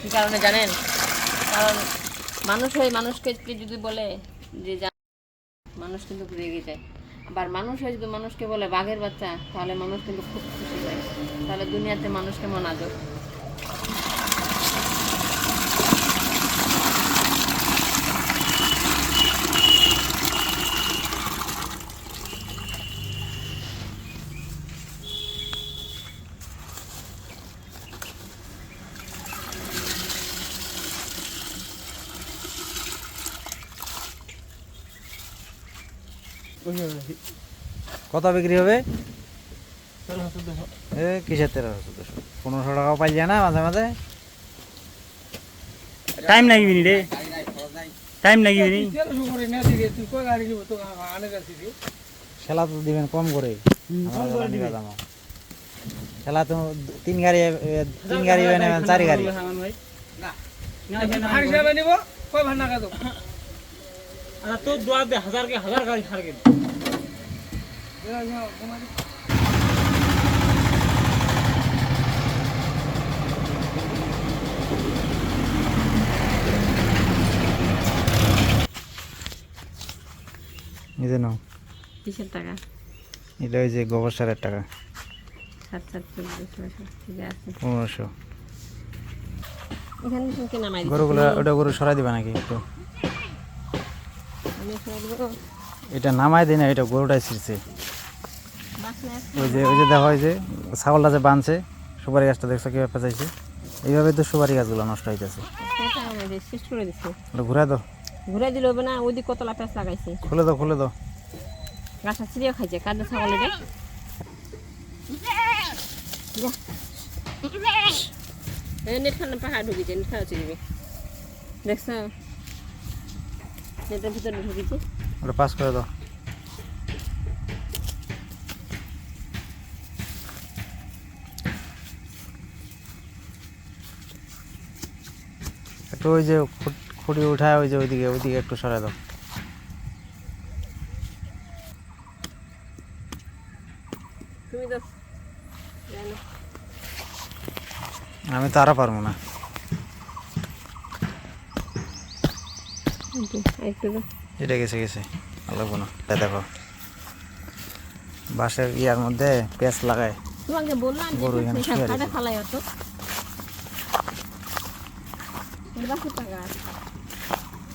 কি কারণে জানেন? কারণ মানুষ হয়ে মানুষকে যদি বলে যে মানুষ কিন্তু রেগে যায়। আবার মানুষ হয়ে যদি মানুষকে বলে বাঘের বাচ্চা, তাহলে মানুষ কিন্তু খুব খুশি হয়। তাহলে দুনিয়াতে মানুষকে কেমন কত বিক্রি হবে এ কিসের তেরোশো চোদ্দশো পনেরোশো টাকাও পাই যায় না মাঝে মাঝে টাইম লাগবে নি রে টাইম লাগবে নি খেলা তো দিবেন কম করে। খেলা তো তিন গাড়ি তিন গাড়ি এনে চারি গাড়ি তো দোয়া দে হাজার কে হাজার গাড়ি ছাড় কে নিজে নাও। কিসের টাকা? এটা ওই যে গোবর সারের টাকা। সাত সাত চোদ্দশো ঠিক আছে। পনেরোশো। এখানে কি গরুগুলো ওটা গরু সরাই দিবা নাকি একটু? এটা নামাই দিই না এটা গরুটাই ছিঁড়ছে। ওই যে ওই যে দেখো ওই যে ছাগলটা যে বাঁধছে সুপারি গাছটা দেখছ কীভাবে পেঁচাইছে? এইভাবে তো সুপারি গাছগুলো নষ্ট হইতেছে। ঘুরে দাও। ঘুরে দিলে না ওইদিক কতলা প্যাঁচ লাগাইছে। খুলে দাও খুলে দাও। গাছটা ছিঁড়িয়ে খাইছে কাদের ছাগল এটা নেট খানা পাহাড় ঢুকিছে নেট খাওয়া দেখছ? নেটের ভিতরে ঢুকিছে ওটা পাস করে দাও। একটু ওই যে খুট- খুঁটি উঠায় ওই যে ওইদিকে ওইদিকে একটু সরাই দাও। আমি তো আরও পারব না। এটা গেছে গেছে। লাগবো না। দেখো। বাঁশের ইয়ার মধ্যে পেঁচ লাগায়। তোমাকে বললাম গরু এখানে অত।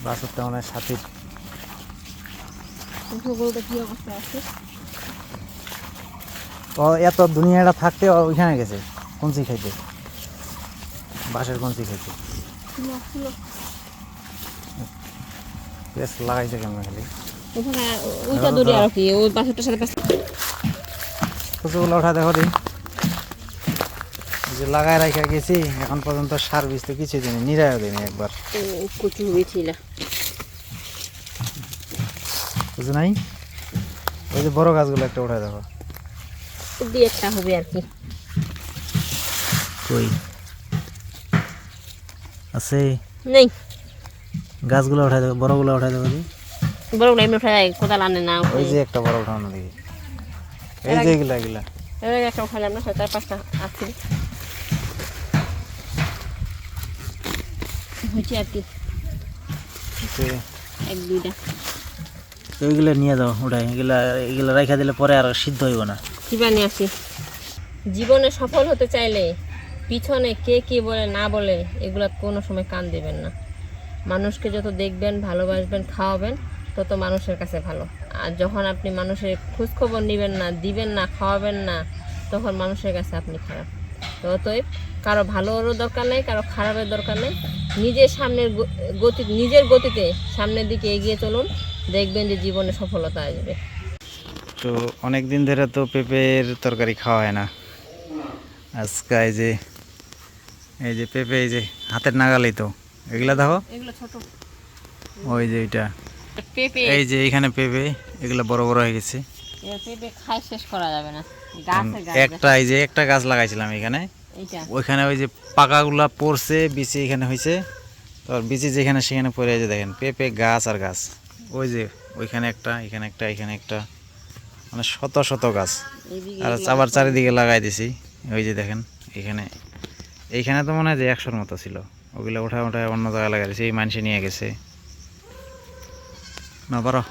বাসের তো সাথী কিন্তু গরুটা কি অবস্থা আছে। ও এত দুনিয়াটা থাকতে ওইখানে গেছে। কঞ্চি খাইতে। বাঁশের কঞ্চি খাইতে। খুলো খুলো লাগাইছে কেমন খালি। ওইটা দড়ি আর কি ওই বাসেরটার সাথে কচুগুলো উঠা দেখো দি এই যে লাগাই রাখা গেছি এখন পর্যন্ত সার বীজ তো কিছু দিনই নিরায়ও দিনি একবার। কচু হয়েছিল। বুঝো নাই? ওই যে বড় গাছগুলো একটা উঠায় দেখো। দুই একটা হবে আর কি। কই? আছে? নেই। গাছগুলো উঠাই দেবো বড়গুলো উঠাই দেবো দি বড় বড় এমনি উঠায় কোদাল আনে না ওই যে একটা বড় উঠানো দেখি। এই যে এগুলা এগুলা। একটা উঠালাম না চার পাঁচটা আছে। হয়েছে আর কি। এক দুইটা। ওইগুলো নিয়ে যাও উঠাই। এগুলা এগুলা রাখা দিলে পরে আর সিদ্ধ হইব না। কি বানিয়ে আসি। জীবনে সফল হতে চাইলে পিছনে কে কি বলে না বলে এগুলা কোনো সময় কান দেবেন না। মানুষকে যত দেখবেন, ভালোবাসবেন, খাওয়াবেন, তত মানুষের কাছে ভালো। আর যখন আপনি মানুষের খোঁজখবর নেবেন না, দিবেন না, খাওয়াবেন না, তখন মানুষের কাছে আপনি খারাপ। তো অতএব কারও ভালোরও দরকার নেই, কারও খারাপের দরকার নেই। নিজের সামনের গতি, নিজের গতিতে সামনের দিকে এগিয়ে চলুন, দেখবেন যে জীবনে সফলতা আসবে। তো অনেক দিন ধরে তো পেঁপের তরকারি খাওয়া হয় না। আজকে এই যে এই যে পেঁপে, এই যে হাতের নাগালেই তো। এগুলা দেখো? এগুলো ছোট। ওই যে এটা। পেঁপে। এই যে এইখানে পেঁপে এগুলা বড় বড় হয়ে গেছে। পেঁপে খাই শেষ করা যাবে না। একটা এই যে একটা গাছ লাগাইছিলাম এখানে। ওইখানে ওই যে পাকাগুলা পড়ছে বিচি এখানে হয়েছে তারপর বিচি যেখানে সেখানে পড়ে যে দেখেন পেঁপে গাছ আর গাছ। ওই যে ওইখানে একটা এখানে একটা এখানে একটা। মানে শত শত গাছ। আর আবার চারিদিকে লাগাই দিছি। ওই যে দেখেন এখানে। এইখানে তো মনে হয় যে একশোর মতো ছিল। ওগুলো উঠা উঠা অন্য জায়গায় লাগাইছে এই মানুষে নিয়ে গেছে। না পারো।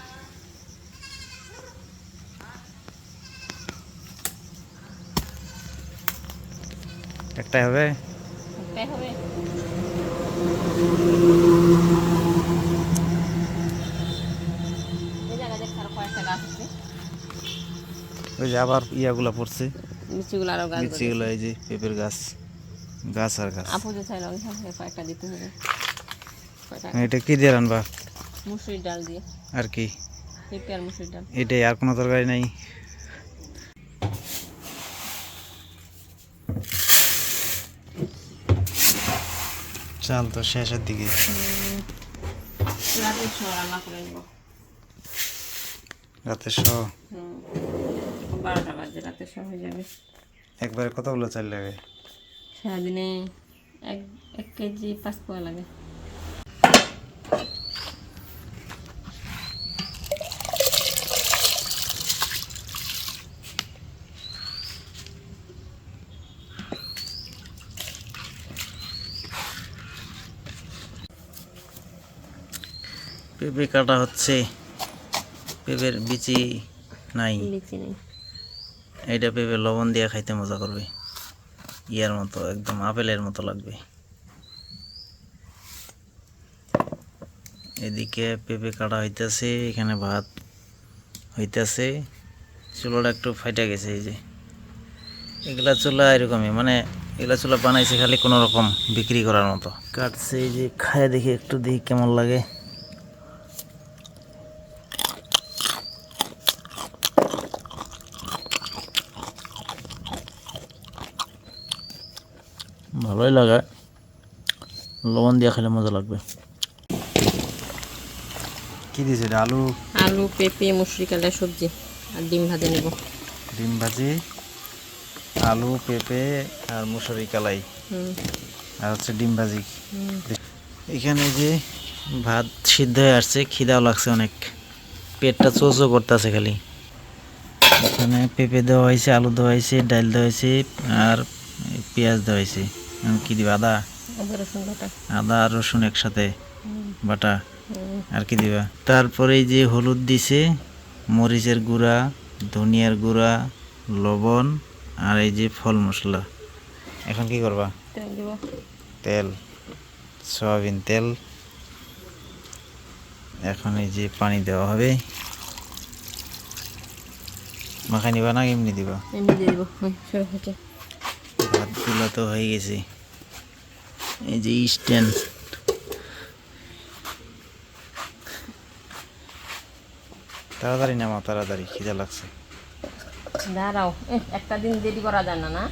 একটাই হবে? ওই যে আবার ইয়াগুলা পড়ছে। লিচিগুলো এই যে পেঁপের গাছ। গাছ আর গাছ। আপু যে চাইলো থেকে কয়েকটা দিতে হবে। এটা কি দিয়ে রানবা? মুসুরির ডাল দিয়ে। আর কি? পেঁপে আর মুসুরির ডাল। এটাই আর কোনো তরকারি নাই। চাল তো শেষের দিকে। রান্না রাতে শ? বারোটা বাজে সময় হয়ে যাবে। একবারে কতগুলো চাল লাগে? সারাদিনে এক এক কেজি পাঁচ পোয়া লাগে। পেঁপে কাটা হচ্ছে। পেঁপের বিচি নাই। এটা পেঁপে লবণ দিয়ে খাইতে মজা করবে। ইয়ার মতো, একদম আপেলের মতো লাগবে। এদিকে পেঁপে কাটা হইতেছে, এখানে ভাত হইতেছে। চুলোটা একটু ফাইটা গেছে, এই যে। এগুলা চুলা এরকমই মানে এগুলা চুলা বানাইছে খালি কোনো রকম বিক্রি করার মতো। কাটছে, এই যে, খায় দেখি, একটু দেখি কেমন লাগে। ভালোই লাগে। লবণ দিয়ে খেলে মজা লাগবে। কি দিয়েছে এটা? আলু? আলু পেঁপে মুসুরি কালের সবজি আর ডিম ভাজে নেব। ডিম ভাজি আলু পেঁপে আর মুসুরি কালাই। হুম। আর হচ্ছে ডিম ভাজি। এখানে যে ভাত সিদ্ধ হয়ে আসছে খিদাও লাগছে অনেক। পেটটা চোচো করতেছে খালি। এখানে পেঁপে দেওয়া হয়েছে আলু দেওয়া হয়েছে ডাল দেওয়া হয়েছে আর পেঁয়াজ দেওয়া হয়েছে। কি দিবা? আদা? আদা আর রসুন একসাথে বাটা। আর কি দিবা? তারপরে এই যে হলুদ দিছে মরিচের গুঁড়া ধনিয়ার গুঁড়া লবণ আর এই যে ফল মশলা। এখন কি করবা? তেল সয়াবিন তেল। এখন এই যে পানি দেওয়া হবে। মাখাই নিবা না এমনি দিবা? এমনি দিয়ে ভাতগুলো তো হয়ে গেছে। এই যে স্ট্যান্ড তাড়াতাড়ি নামাও তাড়াতাড়ি খিদে লাগছে। দাঁড়াও একটা দিন দেরি করা যায় না না?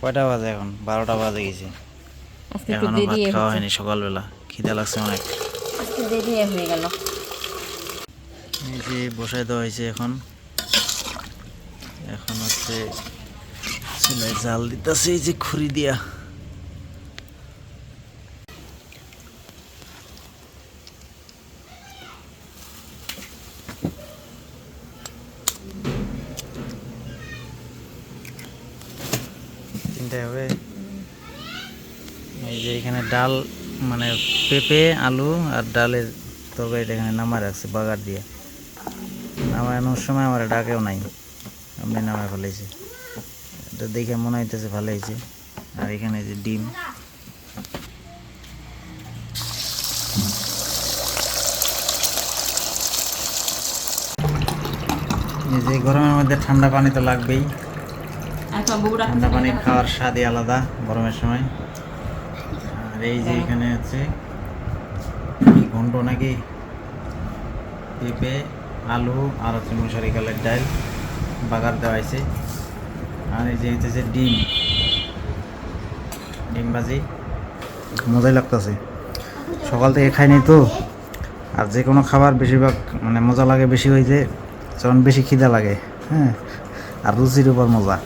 কয়টা বাজে এখন? বারোটা বাজে গেছে। আজকে এখনও ভাত খাওয়া হয়নি সকালবেলা খিদে লাগছে অনেক। দেরি হয়ে গেল। এই যে বসাই দেওয়া হয়েছে এখন। এখন হচ্ছে চুলায় জাল দিতেছে এই যে খুরি দিয়া। তিনটায় হবে। এই যে এখানে ডাল মানে পেঁপে, আলু আর ডালের তরকারিটা এখানে নামা রাখছে বাগার দিয়ে। নামানোর সময় আমার ডাকেও নাই। আমি নামায় ফেলেছি। এটা দেখে মনে হইতেছে ভালো হয়েছে। আর এখানে যে ডিম। এই যে গরমের মধ্যে ঠান্ডা পানি তো লাগবেই। ঠান্ডা পানি খাওয়ার স্বাদই আলাদা গরমের সময়। আর এই যে এখানে হচ্ছে কি ঘন্ট নাকি? পেঁপে আলু আর হচ্ছে মুসারি কালের ডাল বাগার দেওয়া হয়েছে। আর এই যে হচ্ছে ডিম ডিম ভাজি মজাই লাগতেছে। সকাল থেকে খাইনি তো। আর যে কোনো খাবার বেশিরভাগ মানে মজা লাগে বেশি হয়েছে যখন বেশি খিদা লাগে হ্যাঁ আর রুচির উপর মজা।